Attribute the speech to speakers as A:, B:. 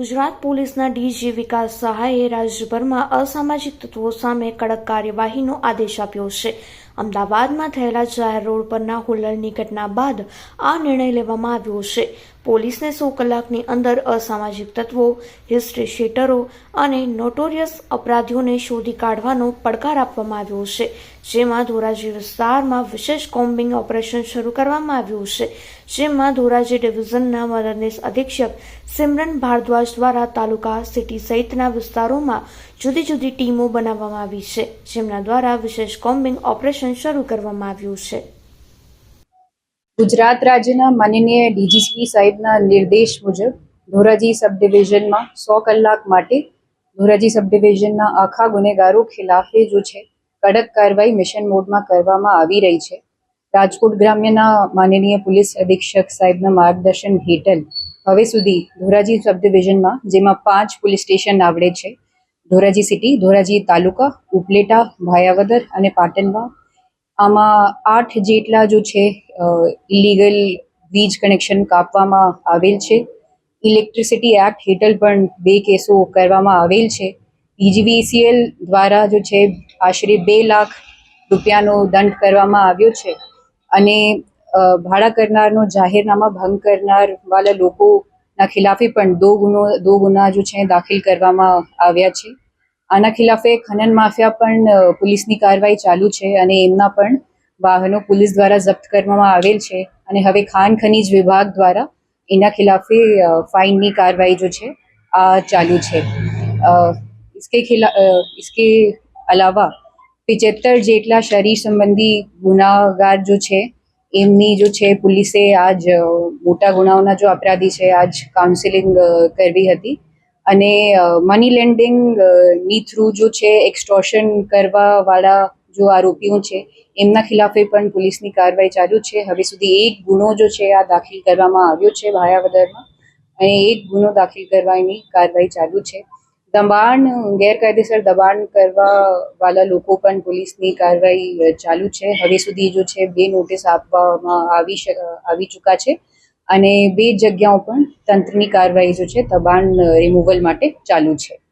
A: ગુજરાત પોલીસના ડીજી વિકાસ સહાયે રાજ્યભરમાં અસામાજિક તત્વો સામે કડક કાર્યવાહીનો આદેશ આપ્યો છે. અમદાવાદમાં થયેલા જાહેર રોડ પરના હુલ્લડની ઘટના બાદ આ નિર્ણય લેવામાં આવ્યો છે. પોલીસને સો કલાકની અંદર અસામાજિક તત્વો, હિસ્ટ્રી શીટરો અને નોટોરિયસ અપરાધીઓને શોધી કાઢવાનો પડકાર આપવામાં આવ્યો છે, જેમાં ધોરાજી વિસ્તારમાં વિશેષ કોમ્બિંગ ઓપરેશન શરૂ કરવામાં આવ્યું છે, જેમાં ધોરાજી ડિવિઝનના મદદનીશ અધિક્ષક સિમરન ભારદ્વાજ દ્વારા તાલુકા, સિટી સહિતના વિસ્તારોમાં જુદી જુદી ટીમો બનાવવામાં આવી છે, જેમના દ્વારા વિશેષ કોમ્બિંગ ઓપરેશન શરૂ કરવામાં આવ્યું છે.
B: ગુજરાત રાજ્યના માનનીય ડીજીસી સાહેબના નિર્દેશ મુજબ ધોરાજી સબ ડિવિઝનમાં સો કલાક માટે ધોરાજી સબ ડિવિઝનના આખા ગુનેગારો ખિલાફે જો છે, કડક કાર્યવાહી મિશન મોડમાં કરવામાં આવી રહી છે. રાજકોટ ગ્રામ્યના માનનીય પોલીસ અધિક્ષક સાહેબના માર્ગદર્શન હેઠળ હવે સુધી ધોરાજી સબ ડિવિઝનમાં જેમાં પાંચ પોલીસ સ્ટેશન આવડે છે, ધોરાજી સિટી, ધોરાજી તાલુકા, ઉપલેટા, ભાયાવદર અને પાટણમાં આમાં આઠ જેટલા જો છે ઇલીગલ વીજ કનેક્શન કાપવામાં આવેલ છે. ઇલેક્ટ્રિસિટી એક્ટ હેઠળ પણ બે કેસો કરવામાં આવેલ છે. પીજીવીસીએલ દ્વારા જો છે, આશરે બે લાખ રૂપિયાનો દંડ કરવામાં આવ્યો છે. અને ભાડા કરનારનો જાહેરનામા ભંગ કરનાર વાળા લોકોના ખિલાફે પણ દો ગુનો, દો ગુના જો છે, દાખલ કરવામાં આવ્યા છે. આના ખિલાફે ખનન માફિયા પણ અ, પોલીસની કાર્યવાહી ચાલુ છે અને એમના પણ વાહનો પોલીસ દ્વારા જપ્ત કરવામાં આવેલ છે અને હવે ખાન ખનીજ વિભાગ દ્વારા એના ખિલાફે અ, ફાઇનની કાર્યવાહી જો છે આ ચાલુ છે અ, इसके खिला अ, इसके अलावा પિચેતર જેટલા શરીર સંબંધી ગુનાગાર જો છે એમની જો છે પોલીસે આજ અ, મોટા ગુનાઓના જો અપરાધી છે આજ કાઉન્સિલિંગ અ, કરવી હતી અને મની લેન્ડિંગની થ્રુ જો છે એક્સટોર્શન કરવાવાળા જો આરોપીઓ છે, એમના ખિલાફે પણ પોલીસની કાર્યવાહી ચાલુ છે. હવે સુધી એક ગુનો જો છે, આ દાખલ કરવામાં આવ્યો છે ભાયાવદરમાં અને એક ગુનો દાખલ કરવાની કાર્યવાહી ચાલુ છે. દબાણ, ગેરકાયદેસર દબાણ કરવા વાળા લોકો પણ પોલીસની કાર્યવાહી ચાલુ છે. હવે સુધી જો છે, બે નોટિસ આપવામાં આવી આવી ચૂકા છે. અને બે જગ્યાઓ પણ તંત્રની કાર્યવાહી જો છે દબાણ રિમૂવલ માટે ચાલુ છે.